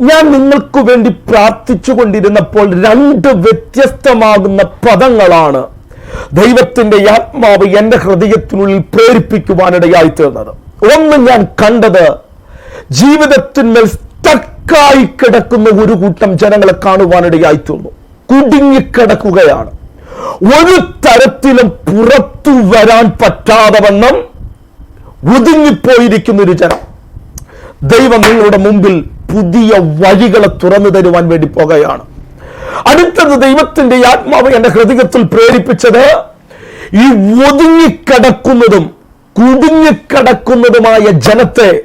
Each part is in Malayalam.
ഞാൻ നിങ്ങൾക്ക് വേണ്ടി പ്രാർത്ഥിച്ചു കൊണ്ടിരുന്നപ്പോൾ രണ്ട് വ്യത്യസ്തമാകുന്ന പദങ്ങളാണ് ദൈവത്തിന്റെ ആത്മാവ് എന്റെ ഹൃദയത്തിനുള്ളിൽ പ്രേരിപ്പിക്കുവാനിടയായി തീർന്നത്. ഒന്ന് ഞാൻ കണ്ടത് ജീവിതത്തിന്മേൽ സ്റ്റക്കായി കിടക്കുന്ന ഒരു കൂട്ടം ജനങ്ങളെ കാണുവാനിടയായി തീർന്നു. കുടുങ്ങിക്കിടക്കുകയാണ്. ഒരു തരത്തിലും പുറത്തു വരാൻ പറ്റാതെ വണ്ണം ഒതുങ്ങിപ്പോയിരിക്കുന്ന ഒരു ജനം. ദൈവം നിങ്ങളുടെ മുമ്പിൽ പുതിയ വഴികളെ തുറന്നു തരുവാൻ വേണ്ടി പോകുകയാണ്. അടുത്തത് ദൈവത്തിന്റെ ആത്മാവ് എന്റെ ഹൃദയത്തിൽ പ്രേരിപ്പിച്ചത് ഈ ഒതുങ്ങിക്കിടക്കുന്നതും കുടുങ്ങിക്കിടക്കുന്നതുമായ ജനത്തെ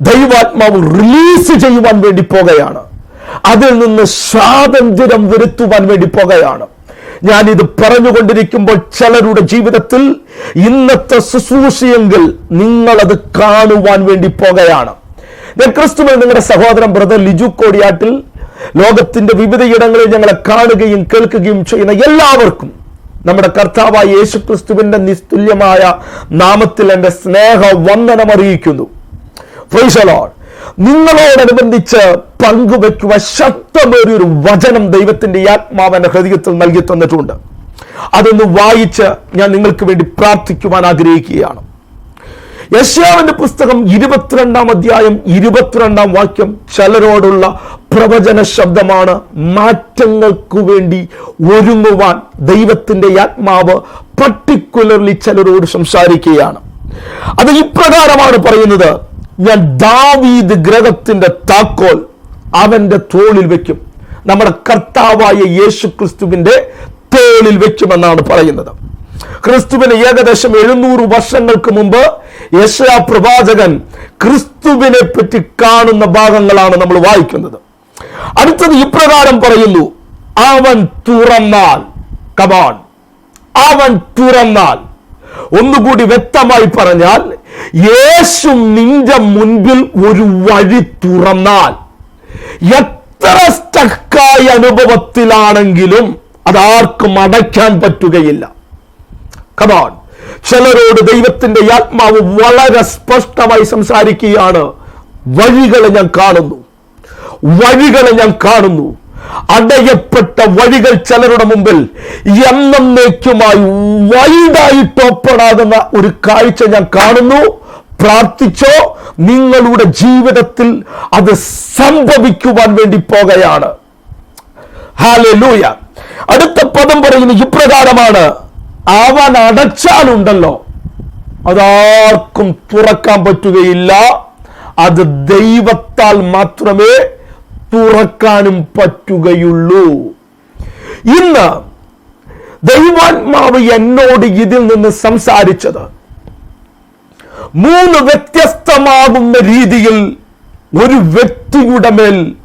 ദൈവാത്മാവ് റിലീസ് ചെയ്യുവാൻ വേണ്ടി പോകുകയാണ്. അതിൽ നിന്ന് സ്വാതന്ത്ര്യം വരുത്തുവാൻ വേണ്ടി പോകുകയാണ്. ഞാൻ ഇത് പറഞ്ഞുകൊണ്ടിരിക്കുമ്പോൾ ചിലരുടെ ജീവിതത്തിൽ ഇന്നത്തെ ശുശ്രൂഷയെങ്കിൽ നിങ്ങളത് കാണുവാൻ വേണ്ടി പോകുകയാണ്. ക്രിസ്തുവിൽ നിങ്ങളുടെ സഹോദരൻ ബ്രദർ ലിജു കോടിയാട്ടിൽ ലോകത്തിന്റെ വിവിധയിടങ്ങളിൽ ഞങ്ങളെ കാണുകയും കേൾക്കുകയും ചെയ്യുന്ന എല്ലാവർക്കും നമ്മുടെ കർത്താവായ യേശു ക്രിസ്തുവിന്റെ നിസ്തുല്യമായ നാമത്തിൽ എന്റെ സ്നേഹ വന്ദനം അറിയിക്കുന്നു. നിങ്ങളോടനുബന്ധിച്ച് പങ്കുവെക്കുവാൻ ശക്തമേറിയ ഒരു വചനം ദൈവത്തിന്റെ ആത്മാവ് ആത്മാവന്റെ ഹൃദയത്തിൽ നൽകി തന്നിട്ടുണ്ട്. അതൊന്ന് വായിച്ച് ഞാൻ നിങ്ങൾക്ക് വേണ്ടി പ്രാർത്ഥിക്കുവാൻ ആഗ്രഹിക്കുകയാണ്. യശ്യാവിന്റെ പുസ്തകം ഇരുപത്തിരണ്ടാം അധ്യായം ഇരുപത്തിരണ്ടാം വാക്യം ചിലരോടുള്ള പ്രവചന ശബ്ദമാണ് മാറ്റങ്ങൾക്ക് വേണ്ടി ഒരുങ്ങുവാൻ ദൈവത്തിന്റെ ആത്മാവ് പർട്ടിക്കുലർലി ചിലരോട് സംസാരിക്കുകയാണ്. അത് ഇപ്രകാരമാണ് പറയുന്നത്. ഞാൻ ദാവീദ് ഗ്രഹത്തിന്റെ താക്കോൽ അവന്റെ തോളിൽ വെക്കും. നമ്മുടെ കർത്താവായ യേശു ക്രിസ്തുവിന്റെ തോളിൽ വെക്കുമെന്നാണ് പറയുന്നത്. ക്രിസ്തുവിന് ഏകദേശം എഴുന്നൂറ് വർഷങ്ങൾക്ക് മുമ്പ് യശയാ പ്രവാചകൻ ക്രിസ്തുവിനെ പറ്റി കാണുന്ന ഭാഗങ്ങളാണ് നമ്മൾ വായിക്കുന്നത്. അടുത്തത് ഇപ്രകാരം പറയുന്നു അവൻ തുറന്നാൽ കമാൺ അവൻ തുറന്നാൽ ഒന്നുകൂടി വ്യക്തമായി പറഞ്ഞാൽ യേശു നിന്റെ മുൻപിൽ ഒരു വഴി തുറന്നാൽ എത്ര സ്റ്റക്കായ അനുഭവത്തിലാണെങ്കിലും അതാർക്കും അടയ്ക്കാൻ പറ്റുകയില്ല. കമാൺ ചിലരോട് ദൈവത്തിന്റെ ആത്മാവ് വളരെ സ്പഷ്ടമായി സംസാരിക്കുകയാണ്. വഴികളെ ഞാൻ കാണുന്നു. വഴികളെ ഞാൻ കാണുന്നു. അടയപ്പെട്ട വഴികൾ ചിലരുടെ മുമ്പിൽ എന്നേക്കുമായി വൈഡായിട്ട് ഒപ്പടാകുന്ന ഒരു കാഴ്ച ഞാൻ കാണുന്നു. പ്രാർത്ഥിച്ചോ നിങ്ങളുടെ ജീവിതത്തിൽ അത് സംഭവിക്കുവാൻ വേണ്ടി പോകുകയാണ്. ലൂയ അടുത്ത പദം പറയുന്നത് ഇപ്രകാരമാണ്. അവൻ അടച്ചാലുണ്ടല്ലോ. അതാർക്കും തുറക്കാൻ പറ്റുകയില്ല. അത് ദൈവത്താൽ മാത്രമേ തുറക്കാനും പറ്റുകയുള്ളൂ. ഇന്ന് ദൈവാത്മാവ് എന്നോട് ഇതിൽ നിന്ന് സംസാരിച്ചത് മൂന്ന് വ്യത്യസ്തമാകുന്ന രീതിയിൽ ഒരു വ്യക്തിയുടെ മേൽ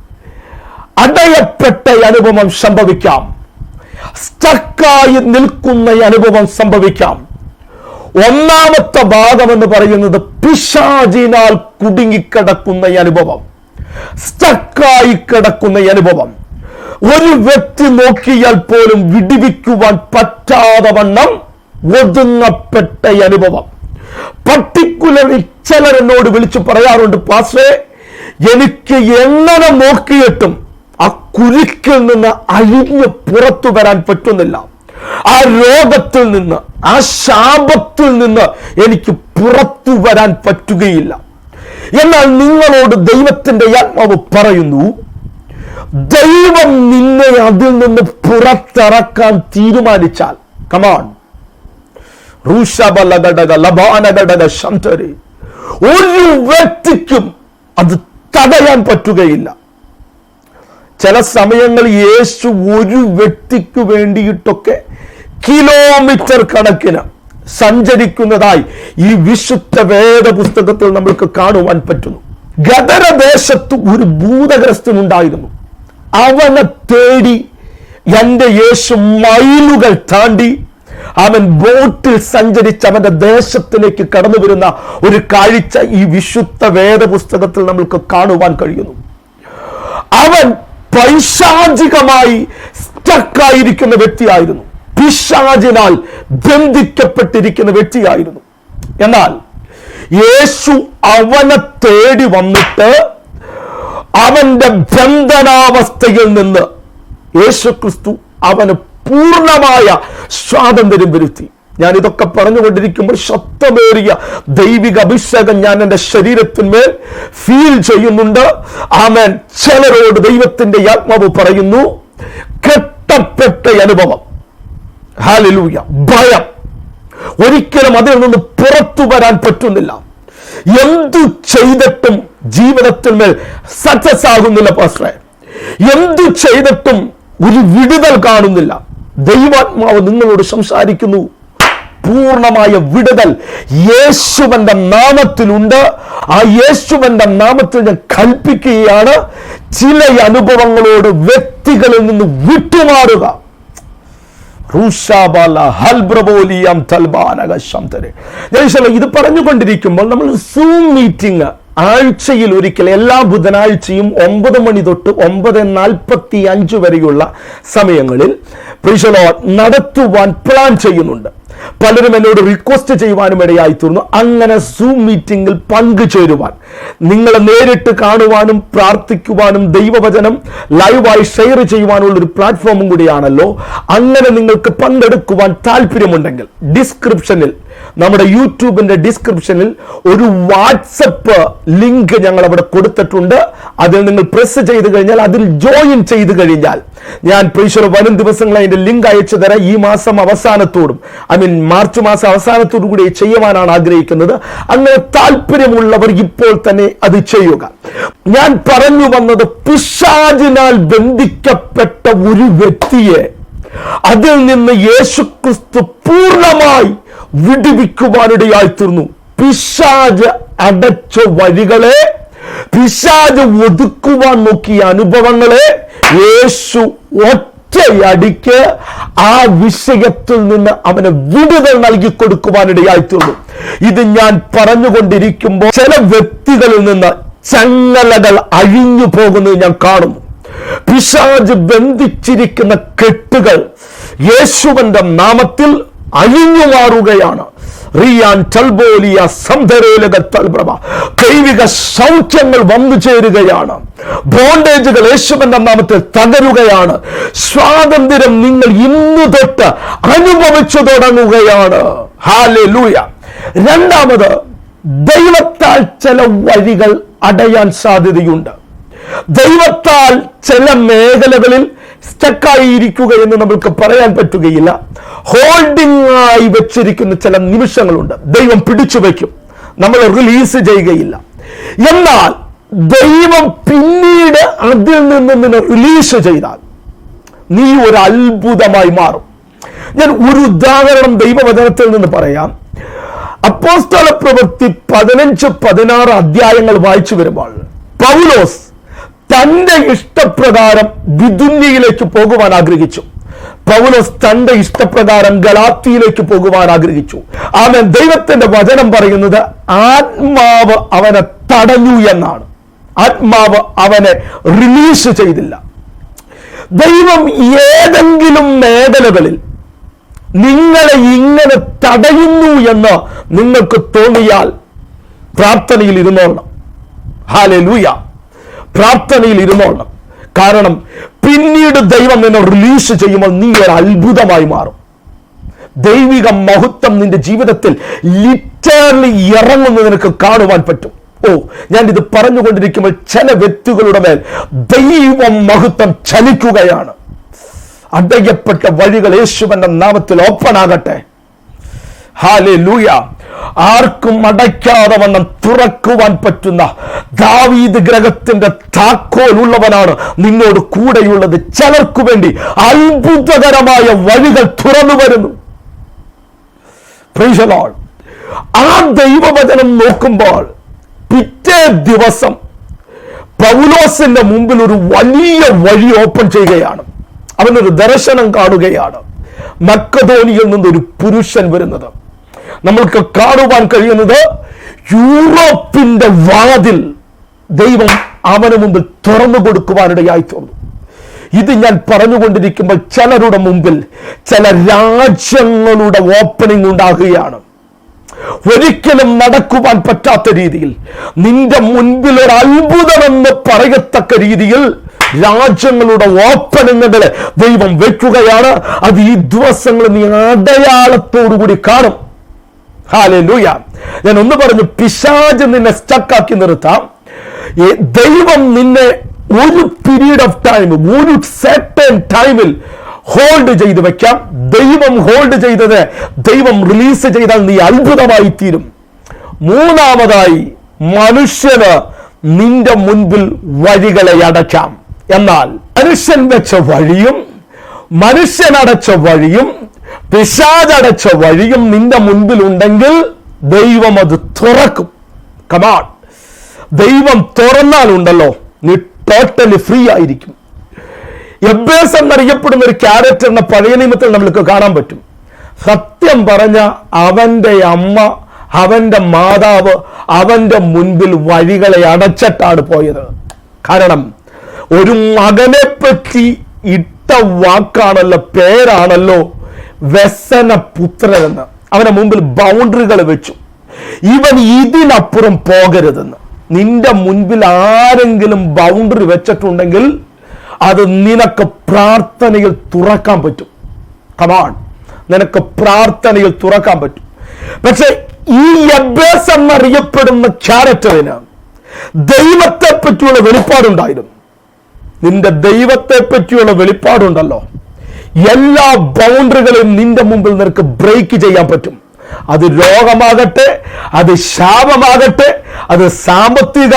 അടയപ്പെട്ട അനുഭവം സംഭവിക്കാം. സ്റ്റക്കായി നിൽക്കുന്ന അനുഭവം സംഭവിക്കാം. ഒന്നാമത്തെ ഭാഗം എന്ന് പറയുന്നത് പിശാചിനാൽ കുടുങ്ങിക്കിടക്കുന്ന അനുഭവം. സ്റ്റക്കായി കിടക്കുന്ന അനുഭവം. ഒരു വ്യക്തി നോക്കിയാൽ പോലും വിടിവിക്കുവാൻ പറ്റാതെ വണ്ണം ഒതുങ്ങപ്പെട്ട അനുഭവം. പർട്ടിക്കുലർലി ചിലർ എന്നോട് വിളിച്ചു പറയാറുണ്ട് പാസ്റ്റേ എനിക്ക് എങ്ങനെ നോക്കിയിട്ടും ആ കുരുക്കിൽ നിന്ന് അഴിഞ്ഞ് പുറത്തു വരാൻ പറ്റുന്നില്ല. ആ രോഗത്തിൽ നിന്ന് ആ ശാപത്തിൽ നിന്ന് എനിക്ക് പുറത്തു വരാൻ പറ്റുകയില്ല. എന്നാൽ നിങ്ങളോട് ദൈവത്തിന്റെ ആത്മാവ് പറയുന്നു ദൈവം നിന്നെ അതിൽ നിന്ന് പുറത്തിറക്കാൻ തീരുമാനിച്ചാൽ കമാൺ ഒരു വ്യക്തിക്കും അത് തടയാൻ പറ്റുകയില്ല. ചില സമയങ്ങൾ യേശു ഒരു വ്യക്തിക്ക് വേണ്ടിയിട്ടൊക്കെ കിലോമീറ്റർ കണക്കിന് സഞ്ചരിക്കുന്നതായി ഈ വിശുദ്ധ വേദ പുസ്തകത്തിൽ നമ്മൾക്ക് കാണുവാൻ പറ്റുന്നു. ഗദരദേശത്ത് ഒരു ഭൂതഗ്രസ്തനുണ്ടായിരുന്നു. അവനെ തേടി എന്റെ യേശു മൈലുകൾ താണ്ടി അവൻ ബോട്ടിൽ സഞ്ചരിച്ച് അവന്റെ ദേശത്തിലേക്ക് കടന്നു വരുന്ന ഒരു കാഴ്ച ഈ വിശുദ്ധ വേദപുസ്തകത്തിൽ നമ്മൾക്ക് കാണുവാൻ കഴിയുന്നു. പൈശാചികമായി സ്റ്റക്കായിരിക്കുന്ന വ്യക്തിയായിരുന്നു. പിശാചിനാൽ ബന്ധിക്കപ്പെട്ടിരിക്കുന്ന വ്യക്തിയായിരുന്നു. എന്നാൽ യേശു അവനെ തേടി വന്നിട്ട് അവന്റെ ബന്ധനാവസ്ഥയിൽ നിന്ന് യേശു ക്രിസ്തു അവന് പൂർണമായ സ്വാതന്ത്ര്യം വരുത്തി. ഞാൻ ഇതൊക്കെ പറഞ്ഞുകൊണ്ടിരിക്കുമ്പോൾ ശക്തമേറിയ ദൈവിക അഭിഷേകം ഞാൻ എന്റെ ശരീരത്തിന്മേൽ ഫീൽ ചെയ്യുന്നുണ്ട്. ആമേൻ. ചിലരോട് ദൈവത്തിന്റെ ആത്മാവ് പറയുന്നു കെട്ടപ്പെട്ട അനുഭവം. ഹാലിലൂയ ഭയം. ഒരിക്കലും അതിൽ നിന്ന് പുറത്തു വരാൻ പറ്റുന്നില്ല. എന്തു ചെയ്തിട്ടും ജീവിതത്തിന്മേൽ സക്സസ് ആകുന്നില്ല പാസ്റ്ററെ എന്തു ചെയ്തിട്ടും ഒരു വിടുതൽ കാണുന്നില്ല. ദൈവാത്മാവ് നിങ്ങളോട് സംസാരിക്കുന്നു. പൂർണമായ വിടുതൽ യേശുവന്റെ നാമത്തിലുണ്ട്. ആ യേശുവന്റെ നാമത്തിൽ ഞാൻ കൽപ്പിക്കുകയാണ്. ചില അനുഭവങ്ങളോട് വ്യക്തികളിൽ നിന്ന് വിട്ടുമാറുക. ഇത് പറഞ്ഞുകൊണ്ടിരിക്കുമ്പോൾ നമ്മൾ സൂം മീറ്റിംഗ് ആഴ്ചയിൽ ഒരിക്കൽ എല്ലാ ബുധനാഴ്ചയും ഒമ്പത് മണി തൊട്ട് ഒമ്പത് നാൽപ്പത്തി അഞ്ച് വരെയുള്ള സമയങ്ങളിൽ പ്രിഷലോ നടത്തുവാൻ പ്ലാൻ ചെയ്യുന്നുണ്ട്. പലരും എന്നോട് റിക്വസ്റ്റ് ചെയ്യുവാനും ഇടയായി തീർന്നു അങ്ങനെ സൂം മീറ്റിംഗിൽ പങ്കുചേരുവാൻ. നിങ്ങളെ നേരിട്ട് കാണുവാനും പ്രാർത്ഥിക്കുവാനും ദൈവവചനം ലൈവായി ഷെയർ ചെയ്യുവാനുള്ള ഒരു പ്ലാറ്റ്ഫോമും കൂടിയാണല്ലോ. അങ്ങനെ നിങ്ങൾക്ക് പങ്കെടുക്കുവാൻ താല്പര്യമുണ്ടെങ്കിൽ ഡിസ്ക്രിപ്ഷനിൽ നമ്മുടെ യൂട്യൂബിന്റെ ഡിസ്ക്രിപ്ഷനിൽ ഒരു വാട്സപ്പ് ലിങ്ക് ഞങ്ങൾ അവിടെ കൊടുത്തിട്ടുണ്ട്. അതിൽ നിങ്ങൾ പ്രസ് ചെയ്ത് കഴിഞ്ഞാൽ അതിൽ ജോയിൻ ചെയ്ത് കഴിഞ്ഞാൽ ഞാൻ പ്രീഷർ വരും ദിവസങ്ങൾ അതിന്റെ ലിങ്ക് അയച്ചു തരാം. ഈ മാസം അവസാനത്തോടും ഐ മീൻ മാർച്ച് മാസം അവസാനത്തോടു കൂടി ചെയ്യുവാനാണ് ആഗ്രഹിക്കുന്നത്. അങ്ങനെ താല്പര്യമുള്ളവർ ഇപ്പോൾ തന്നെ അത് ചെയ്യുക. ഞാൻ പറഞ്ഞു വന്നത് പിശാജിനാൽ ബന്ധിക്കപ്പെട്ട ഒരു വ്യക്തിയെ അതിൽ നിന്ന് യേശുക്രിസ്തു പൂർണമായി വിടുവിക്കുവാനിടയായി തീർന്നു പിശാജ് അടച്ച വഴികളെ പിശാജ് ഒതുക്കുവാൻ നോക്കിയ അനുഭവങ്ങളെ യേശു ഒറ്റയടിക്ക് ആ വിഷയത്തിൽ നിന്ന് അവന് വിടുതൽ നൽകി കൊടുക്കുവാനിടയായി തീർന്നു ഇത് ഞാൻ പറഞ്ഞുകൊണ്ടിരിക്കുമ്പോൾ ചില വ്യക്തികളിൽ നിന്ന് ചങ്ങലകൾ അഴിഞ്ഞു പോകുന്നത് ഞാൻ കാണുന്നു. പിശാജ് ബന്ധിച്ചിരിക്കുന്ന കെട്ടുകൾ യേശുവന്റെ നാമത്തിൽ അഴിഞ്ഞു മാറുകയാണ് റിയാൻ ടൽബോലിയ സംധരേലക തൽപ്രഭ ദൈവിക സൗഖ്യങ്ങൾ വന്നു ചേരുകയാണ്. ബോണ്ടേജുകൾ യേശുവിന്റെ നാമത്തിൽ തകരുകയാണ്. സ്വാതന്ത്ര്യം നിങ്ങൾ ഇന്നു തൊട്ട് അനുഭവിച്ചു തുടങ്ങുകയാണ്. ഹാലെ ലൂയ രണ്ടാമത് ദൈവത്താൽ ചില വഴികൾ അടയാൻ സാധ്യതയുണ്ട്. ദൈവത്താൽ ചില മേഖലകളിൽ സ്റ്റക്കായിരിക്കുക എന്ന് നമ്മൾക്ക് പറയാൻ പറ്റുകയില്ല. ഹോൾഡിംഗ് ആയി വെച്ചിരിക്കുന്ന ചില നിമിഷങ്ങളുണ്ട്. ദൈവം പിടിച്ചു വയ്ക്കും. നമ്മൾ റിലീസ് ചെയ്യുകയില്ല. എന്നാൽ ദൈവം പിന്നീട് അതിൽ നിന്ന് നിന്നെ റിലീസ് ചെയ്താൽ നീ ഒരു അത്ഭുതമായി മാറും. ഞാൻ ഒരു ഉദാഹരണം ദൈവവചനത്തിൽ നിന്ന് പറയാം. അപ്പോസ്തല പ്രവൃത്തി പതിനഞ്ച് പതിനാറ് അധ്യായങ്ങൾ വായിച്ചു വരുമ്പോൾ പൗലോസ് തന്റെ ഇഷ്ടപ്രകാരം വിദുന്യയിലേക്ക് പോകുവാൻ ആഗ്രഹിച്ചു. പൗലോസ് തന്റെ ഇഷ്ടപ്രകാരം ഗലാത്തിയിലേക്ക് പോകുവാൻ ആഗ്രഹിച്ചു. അവൻ ദൈവത്തിന്റെ വചനം പറയുന്നത് ആത്മാവ് അവനെ തടഞ്ഞു എന്നാണ്. ആത്മാവ് അവനെ റിലീസ് ചെയ്തില്ല. ദൈവം ഏതെങ്കിലും മേഖലകളിൽ നിങ്ങളെ ഇങ്ങനെ തടയുന്നു എന്ന് നിങ്ങൾക്ക് തോന്നിയാൽ പ്രാർത്ഥനയിൽ ഇരുന്നോളണം. ഹാലെ ലൂയ പ്രാർത്ഥനയിൽ ഇരുന്നോളണം കാരണം പിന്നീട് ദൈവം നിന്നെ റിലീസ് ചെയ്യുമ്പോൾ നീ ഒരു അത്ഭുതമായി മാറും. ദൈവിക മഹത്വം നിന്റെ ജീവിതത്തിൽ ലിറ്ററലി ഇറങ്ങുന്ന നിനക്ക് കാണുവാൻ പറ്റും. ഓ ഞാൻ ഇത് പറഞ്ഞുകൊണ്ടിരിക്കുമ്പോൾ ചില വ്യക്തികളുടെ മേൽ ദൈവം മഹത്വം ചലിക്കുകയാണ്. അടയപ്പെട്ട വഴികൾ യേശുവന്റെ നാമത്തിൽ ഓപ്പൺ ആകട്ടെ. ഹാലേ ലൂയ ആർക്കും അടയ്ക്കാതെ വണ്ണം തുറക്കുവാൻ പറ്റുന്ന ദാവീദ് ഗ്രഹത്തിന്റെ താക്കോൽ ഉള്ളവനാണ് നിന്നോട് കൂടെയുള്ളത്. ചിലർക്കു വേണ്ടി അത്ഭുതകരമായ വഴികൾ തുറന്നു വരുന്നു. ആ ദൈവവചനം നോക്കുമ്പോൾ പിറ്റേ ദിവസം പൗലോസിന്റെ മുമ്പിൽ ഒരു വലിയ വഴി ഓപ്പൺ ചെയ്യുകയാണ്. അവനൊരു ദർശനം കാണുകയാണ്. മക്കധോനിയിൽ നിന്നൊരു പുരുഷൻ വരുന്നത്. നമ്മൾക്ക് കാണുവാൻ കഴിയുന്നത് യൂറോപ്പിന്റെ വാതിൽ ദൈവം അവന് മുമ്പിൽ തുറന്നു കൊടുക്കുവാനിടയായി തോന്നുന്നു. ഇത് ഞാൻ പറഞ്ഞുകൊണ്ടിരിക്കുമ്പോൾ ചിലരുടെ മുമ്പിൽ ചില രാജ്യങ്ങളുടെ ഓപ്പണിംഗ് ഉണ്ടാകുകയാണ്. ഒരിക്കലും നടക്കുവാൻ പറ്റാത്ത രീതിയിൽ നിന്റെ മുൻപിൽ ഒരു അത്ഭുതമെന്ന് പറയത്തക്ക രീതിയിൽ രാജ്യങ്ങളുടെ ഓപ്പണിങ്ങുകളെ ദൈവം വെക്കുകയാണ്. അത് ഈ ദിവസങ്ങൾ നീ അടയാളത്തോടുകൂടി കാണും. ഹാലൂയ ഞാൻ ഒന്ന് പറഞ്ഞു പിശാജ് നിന്നെ സ്റ്റക്കാക്കി നിർത്താം. ദൈവം നിന്നെ ഒരു പീരീഡ് ഓഫ് ടൈം ഒരു സെർട്ടൺ ടൈമിൽ ഹോൾഡ് ചെയ്ത് വെക്കാം. ദൈവം ഹോൾഡ് ചെയ്തത് ദൈവം റിലീസ് ചെയ്താൽ നീ അത്ഭുതമായി തീരും. മൂന്നാമതായി മനുഷ്യന് നിന്റെ മുൻപിൽ വഴികളെ അടയ്ക്കാം. എന്നാൽ മനുഷ്യൻ വെച്ച വഴിയും മനുഷ്യൻ അടച്ച വഴിയും പിശാചടച്ച വഴിയും നിന്റെ മുൻപിൽ ഉണ്ടെങ്കിൽ ദൈവം അത് തുറക്കും. കമാൺ ദൈവം തുറന്നാൽ ഉണ്ടല്ലോ നീ ടോട്ടലി ഫ്രീ ആയിരിക്കും. എബേസ് എന്നറിയപ്പെടുന്ന ഒരു ക്യാരക്ടറിനെ പഴയ നിയമത്തിൽ നമ്മൾക്ക് കാണാൻ പറ്റും. സത്യം പറഞ്ഞ അവന്റെ അമ്മ അവന്റെ മാതാവ് അവന്റെ മുൻപിൽ വഴികളെ അടച്ചിട്ടാണ് പോയത്. കാരണം ഒരു മകനെ പറ്റി ഇട്ട വാക്കാണല്ലോ പേരാണല്ലോ വ്യസന പുത്രനെന്ന് അവനെ മുമ്പിൽ ബൗണ്ടറികൾ വെച്ചു. ഇവൻ ഇതിനപ്പുറം പോകരുതെന്ന്. നിന്റെ മുൻപിൽ ആരെങ്കിലും ബൗണ്ടറി വെച്ചിട്ടുണ്ടെങ്കിൽ അത് നിനക്ക് പ്രാർത്ഥനയിൽ തുറക്കാൻ പറ്റും. കമാൺ നിനക്ക് പ്രാർത്ഥനയിൽ തുറക്കാൻ പറ്റും. പക്ഷെ ഈ അഭ്യാസം എന്നറിയപ്പെടുന്ന ക്യാരക്ടറിന് ദൈവത്തെ പറ്റിയുള്ള വെളിപ്പാടുണ്ടായിരുന്നു. നിന്റെ ദൈവത്തെ പറ്റിയുള്ള വെളിപ്പാടുണ്ടല്ലോ. എല്ലാ ബൗണ്ടറികളും നിന്റെ മുമ്പിൽ നിനക്ക് ബ്രേക്ക് ചെയ്യാൻ പറ്റും. അത് രോഗമാകട്ടെ അത് ശാപമാകട്ടെ അത് സാമ്പത്തിക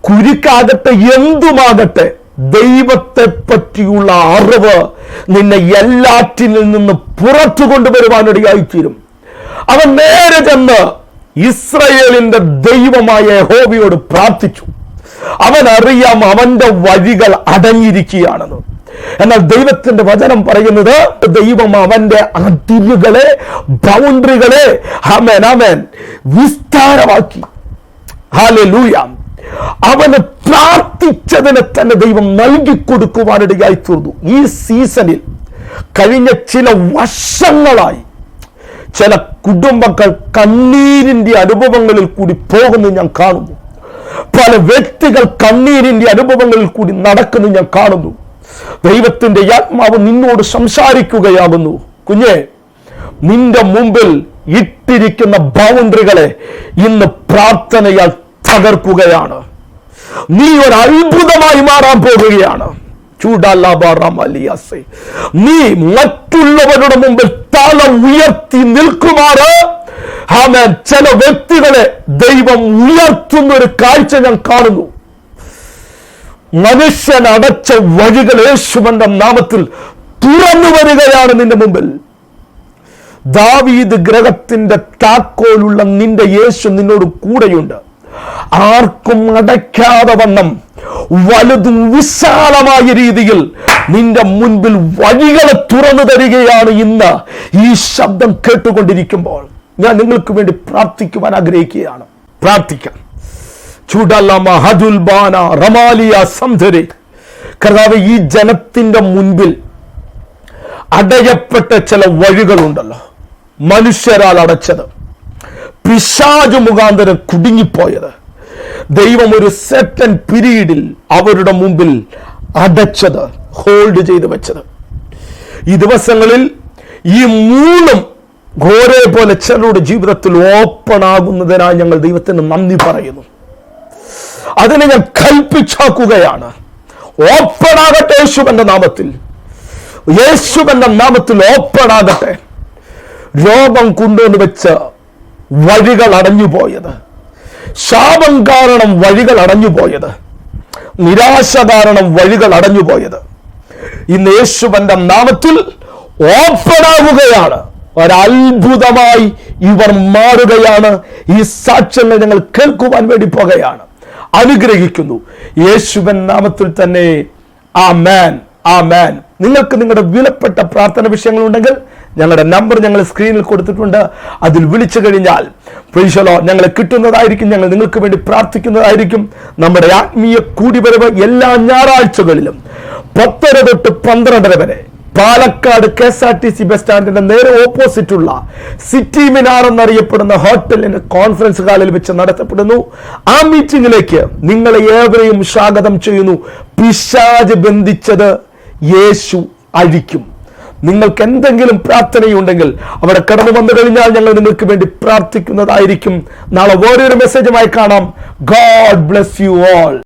കുരുക്കാകട്ടെ എന്തുമാകട്ടെ ദൈവത്തെ പറ്റിയുള്ള അറിവ് നിന്നെ എല്ലാറ്റിൽ നിന്ന് പുറത്തു കൊണ്ടുവരുവാനിടയായിത്തീരും അവൻ നേരെ ചെന്ന് ഇസ്രയേലിന്റെ ദൈവമായ ഹോബിയോട് പ്രാർത്ഥിച്ചു. അവൻ അറിയാം അവന്റെ വഴികൾ അടഞ്ഞിരിക്കുകയാണെന്ന് എന്നാൽ ദൈവത്തിന്റെ വചനം പറയുന്നത് ദൈവം അവന്റെ അതിരുകളെ ബൗണ്ടറികളെ ഹമേൻ അമേൻ വിസ്താരമാക്കി. അവന് പ്രാർത്ഥിച്ചതിനെ തന്നെ ദൈവം നൽകി കൊടുക്കുവാനിടയായി തീർന്നു. ഈ സീസണിൽ കഴിഞ്ഞ ചില വർഷങ്ങളായി ചില കുടുംബങ്ങൾ കണ്ണീരിന്റെ അനുഭവങ്ങളിൽ കൂടി പോകുന്നു ഞാൻ കാണുന്നു. പല വ്യക്തികൾ കണ്ണീരിന്റെ അനുഭവങ്ങളിൽ കൂടി നടക്കുന്നു ഞാൻ കാണുന്നു. ദൈവത്തിന്റെ ആത്മാവ് നിന്നോട് സംസാരിക്കുകയാകുന്നു കുഞ്ഞെ നിന്റെ മുമ്പിൽ ഇട്ടിരിക്കുന്ന ബൗണ്ടറികളെ ഇന്ന് പ്രാർത്ഥനയാൽ തകർക്കുകയാണ്. നീ ഒരു അത്ഭുതമായി മാറാൻ പോകുകയാണ്. നീ മറ്റുള്ളവരുടെ മുമ്പിൽ തല ഉയർത്തി നിൽക്കുമാറ്. ആമേൻ. ചില വ്യക്തികളെ ദൈവം ഉയർത്തുന്ന ഒരു കാഴ്ച ഞാൻ കാണുന്നു. മനുഷ്യൻ അടച്ച വഴികൾ യേശുവന്റെ നാമത്തിൽ തുറന്നു വരികയാണ് നിന്റെ മുമ്പിൽ. ദാവീദ് ഗ്രഹത്തിന്റെ താക്കോലുള്ള നിന്റെ യേശു നിന്നോട് കൂടെയുണ്ട്. ആർക്കും അടയ്ക്കാതെ വണ്ണം വലുതും വിശാലമായ രീതിയിൽ നിന്റെ മുൻപിൽ വഴികളെ തുറന്നു തരികയാണ് ഇന്ന് ഈ ശബ്ദം കേട്ടുകൊണ്ടിരിക്കുമ്പോൾ. ഞാൻ നിങ്ങൾക്ക് വേണ്ടി പ്രാർത്ഥിക്കുവാൻ ആഗ്രഹിക്കുകയാണ്. പ്രാർത്ഥിക്കാം. ചുടലമ ഹദുൽബാന റമാലിയ കർത്താവ് ഈ ജനത്തിന്റെ മുൻപിൽ അടയപ്പെട്ട ചില വഴികളുണ്ടല്ലോ. മനുഷ്യരാൽ അടച്ചത്. പിശാജ് മുഖാന്തരം കുടുങ്ങിപ്പോയത്. ദൈവം ഒരു സെറ്റൻ പിരീഡിൽ അവരുടെ മുമ്പിൽ അടച്ചത് ഹോൾഡ് ചെയ്ത് വെച്ചത്. ഈ ദിവസങ്ങളിൽ ഈ മൂന്നും ഘോരെ പോലെ ചിലരുടെ ജീവിതത്തിൽ ഓപ്പൺ ആകുന്നതിനായി ഞങ്ങൾ ദൈവത്തിന് നന്ദി പറയുന്നു. അതിനെ ഞാൻ കൽപ്പിച്ചാക്കുകയാണ്. ഓപ്പൺ ആകട്ടെ യേശു എന്ന നാമത്തിൽ. യേശു എന്ന നാമത്തിൽ ഓപ്പൺ ആകട്ടെ. രോഗം കൊണ്ടുവന്ന് വെച്ച് വഴികൾ അടഞ്ഞുപോയത്. ശാപം കാരണം വഴികൾ അടഞ്ഞുപോയത്. നിരാശ കാരണം വഴികൾ അടഞ്ഞുപോയത്. ഇന്ന് യേശുവന്റെ നാമത്തിൽ ഓപ്പൺ ഓപ്പണാവുകയാണ് ഒരത്ഭുതമായി ഇവർ മാറുകയാണ്. ഈ സാക്ഷ്യങ്ങൾ ഞങ്ങൾ കേൾക്കുവാൻ വേണ്ടി പോകുകയാണ്. അനുഗ്രഹിക്കുന്നു. യേശുവൻ നാമത്തിൽ തന്നെ ആ മാൻ ആ മാൻ നിങ്ങൾക്ക് നിങ്ങളുടെ വിലപ്പെട്ട പ്രാർത്ഥന വിഷയങ്ങൾ ഉണ്ടെങ്കിൽ ഞങ്ങളുടെ നമ്പർ ഞങ്ങൾ സ്ക്രീനിൽ കൊടുത്തിട്ടുണ്ട്. അതിൽ വിളിച്ചു കഴിഞ്ഞാൽ പ്രീശലോ ഞങ്ങളെ കിട്ടുന്നതായിരിക്കും ഞങ്ങൾ നിങ്ങൾക്ക് വേണ്ടി പ്രാർത്ഥിക്കുന്നതായിരിക്കും. നമ്മുടെ ആത്മീയ കൂടിവരവ് എല്ലാ ഞായറാഴ്ചകളിലും പത്തര തൊട്ട് പന്ത്രണ്ടര വരെ Palakkad K S R T C bus സ്റ്റാൻഡിന്റെ നേരെ ഓപ്പോസിറ്റുള്ള സിറ്റി മിനാർ എന്നറിയപ്പെടുന്ന ഹോട്ടലിന് കോൺഫറൻസ് ഹാളിൽ വെച്ച് നടത്തപ്പെടുന്നു. ആ മീറ്റിംഗിലേക്ക് നിങ്ങളെ ഏവരെയും സ്വാഗതം ചെയ്യുന്നു. പിശാജ് ബന്ധിച്ചത് യേശു അഴിക്കും. നിങ്ങൾക്ക് എന്തെങ്കിലും പ്രാർത്ഥനയുണ്ടെങ്കിൽ അവിടെ കടന്നു വന്നു കഴിഞ്ഞാൽ ഞങ്ങൾ നിങ്ങൾക്ക് വേണ്ടി പ്രാർത്ഥിക്കുന്നതായിരിക്കും. നാളെ ഓരോരു മെസ്സേജുമായി കാണാം. God bless you all